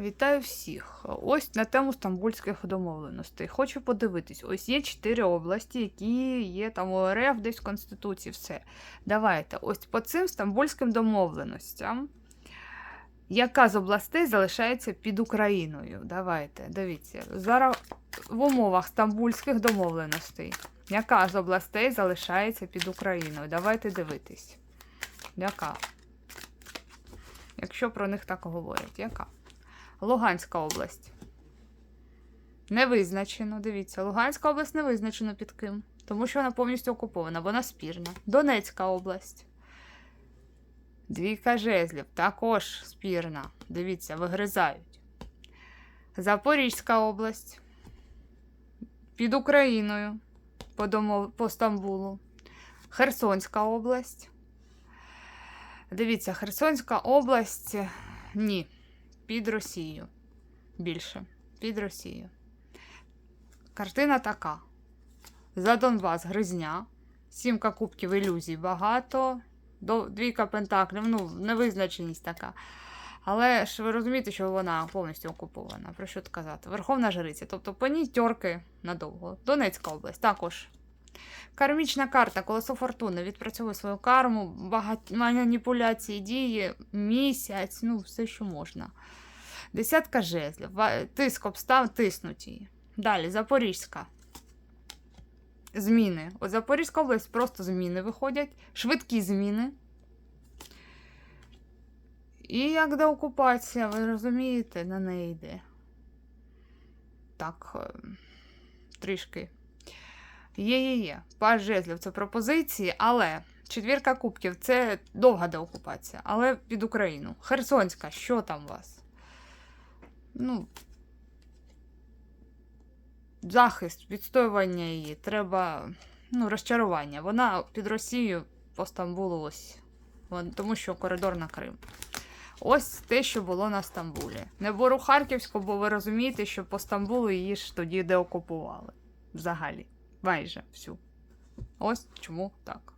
Вітаю всіх. Ось на тему стамбульських домовленостей. Хочу подивитись. Ось є чотири області, які є там у десь в Конституції, все. Давайте, ось по цим стамбульським домовленостям. Яка з областей залишається під Україною? Давайте, дивіться. Зараз в умовах стамбульських домовленостей. Яка з областей залишається під Україною? Давайте дивитись. Яка? Якщо про них так говорять, яка? Луганська область. Не визначено. Дивіться, Луганська область не визначено під ким. Тому що вона повністю окупована, вона спірна. Донецька область. Двійка жезлів також спірна. Дивіться, вигризають. Запорізька область. Під Україною. По, домов... по Стамбулу. Херсонська область. Дивіться, Херсонська область. Ні під Росію. Більше. Під Росію. Картина така. За Донбас гризня. Сімка кубків ілюзій багато. Двійка пентаклів, ну, невизначеність така. Але ж ви розумієте, що вона повністю окупована. Про що казати? Верховна жриця. Тобто по ній тьорки надовго. Донецька область також. Кармічна карта, колесо фортуни, відпрацьовує свою карму, багать... маніпуляції, дії, місяць, ну, все, що можна. Десятка жезлів, тиск обстав, тиснуть її. Далі, Запорізька. Зміни. От Запорізька область просто зміни виходять, швидкі зміни. І як деокупація, ви розумієте, на неї йде. Так, е, трішки. Є, є, є. Паж жезлів це пропозиції, але четвірка кубків це довга деокупація, але під Україну. Херсонська, що там у вас? Ну, захист, відстоювання її, треба ну, розчарування. Вона під Росією по Стамбулу ось. Тому що коридор на Крим. Ось те, що було на Стамбулі. Не беру Харківську, бо ви розумієте, що по Стамбулу її ж тоді деокупували. Взагалі. Майже всю. Ось чому так.